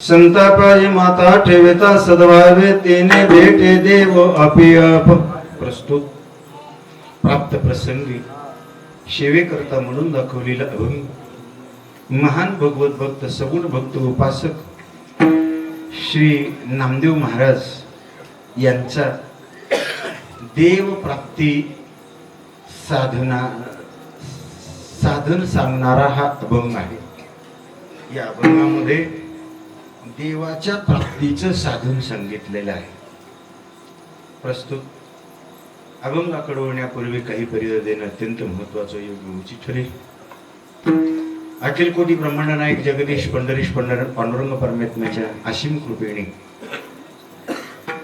संतापाई माता ठेविता सद्भावे तेने भेटे देव अपियप. प्रस्तुत. प्राप्त प्रसंगी सेवेकरता म्हणून दाखवलेला अभंग महान भगवत भक्त सगुण भक्त उपासक श्री नामदेव महाराज यांचा देव प्राप्ती साधना साधन सांगणारा हा अभंग आहे. या अभंगामध्ये देवाच्या प्राप्तीचं साधन सांगितलेलं आहे. प्रस्तुत. अभंगाकडे होण्यापूर्वी काही परिचय देणं अत्यंत महत्वाचं योग्य उचित ठरेल. अखिल कोटी ब्रह्मांड नायक जगदीश पंढरीश पंढर पांडुरंग परमात्म्याच्या असीम कृपेने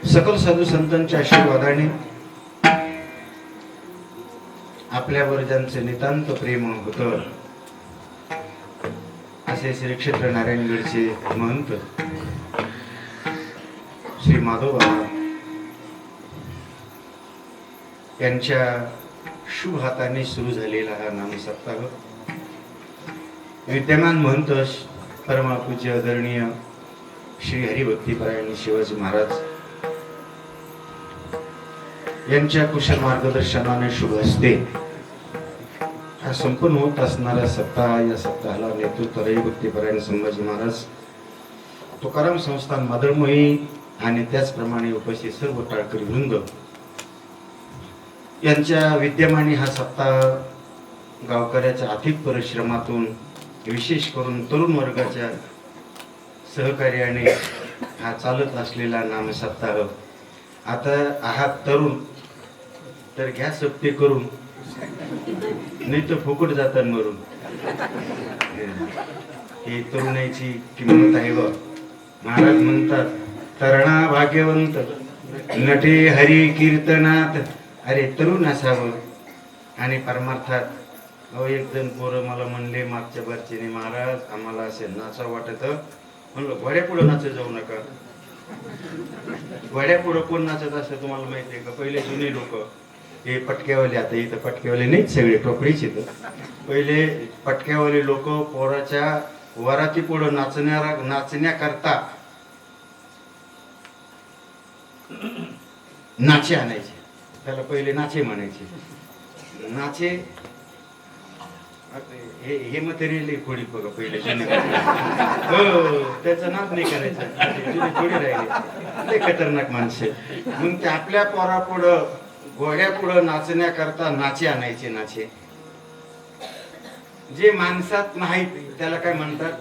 सकल साधू संतांच्या आशीर्वादाने आपल्यावर ज्यांचं नितांत प्रेम होतं. असे श्री क्षेत्र नारायणगडचे महंत श्री माधव यांच्या शुभ हाताने सुरू झालेला हा नामसप्ताह विद्यमान महंत परमापूज्य आदरणीय श्री हरिभक्तीपरायण शिवाजी महाराज यांच्या कुशल मार्गदर्शनाने शुभ असते हा संपूर्ण होत असणाऱ्या सप्ताह या सप्ताहाला नेतृत्व हरिभक्तीपरायण संभाजी महाराज. तुकाराम संस्थान मदरमोही आणि त्याचप्रमाणे उपस्थित सर्व टाळकरी वृंद. यांच्या विद्यमाने हा सप्ताह गावकऱ्याच्या अथिक परिश्रमातून विशेष करून तरुण वर्गाच्या सहकार्याने हा चालत असलेला नाम सप्ताह आता आहात तरुण तर घ्या सक्ती करून नाही तर फुकट जातात मरून ही तरुणाईची किंमत आहे बघ महाराज म्हणतात तरणा भाग्यवंत नटे हरी कीर्तनात. अरे तरुण असावं. आणि परमार्थात अहो एक जण पोरं मला म्हणले मागच्या बारचीने महाराज आम्हाला असे नाचा वाटत. म्हणलं घोड्या पुढं नाचत जाऊ नका. घोड्या पुढं कोण नाचत असं तुम्हाला माहिती आहे का? पहिले जुने लोक. हे पटक्यावाले आता इथं पटक्यावाले नाहीत सगळे टोपरीच इथं पहिले पटक्यावाले लोक पोराच्या वराती पुढं नाचणारा नाचण्याकरता नाचे आणायचे. त्याला पहिले नाचे म्हणायचे. नाचे हे हे मटेरियल खोडी बघा पहिले. जुने. हो त्याचं नाच नाही करायचं. जुने राहिले. ते खतरनाक माणसे मग ते आपल्या पोरापुढं घोड्या पुढं नाचण्याकरता नाचे आणायचे नाचे. जे माणसात नाहीत त्याला काय म्हणतात?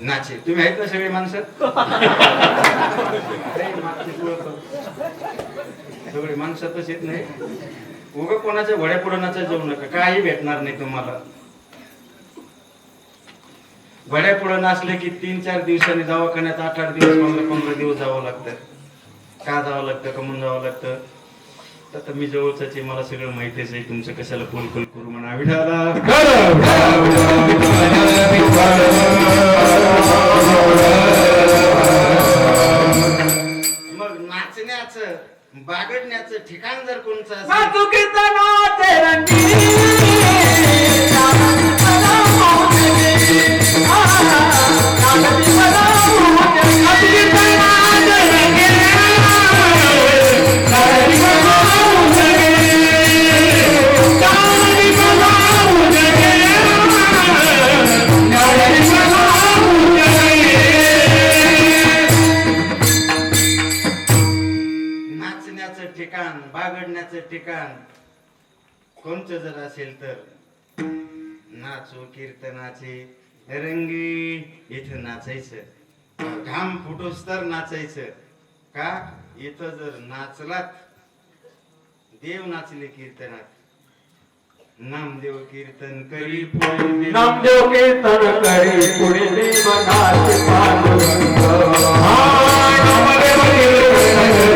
नाचे. तुम्ही आहेत ना सगळे माणसं? सगळे माणसातच येत नाही. उगा कोणाच्या घोड्या पुढं नाचा जाऊ नका. काही भेटणार नाही तुम्हाला. घड्या पुढं नाचले की तीन चार दिवसांनी दवाखान्यात आठ आठ दिवस पंधरा पंधरा दिवस जावं लागतं. का जावं लागतं? कमून जावं लागतं? आता मी जवळच आहे मला सगळं माहितीच आहे तुमचं कशाला फोन कॉल करू म्हणा विठाला मग नाचण्याचं बागडण्याचं ठिकाण जर कोणचं ठिकाण बागडण्याचं ठिकाण. कोणतं जर असेल तर? नाचो कीर्तनाचे रंगी इथं नाचायचं. घाम फुटोस तर नाचायचं. का? इथं जर नाचलात देव नाचले कीर्तनात. नामदेव कीर्तन करी पुढे नामदेव कीर्तन करी पुढे देव. नाच पांडुरंग नामदेव कीर्तन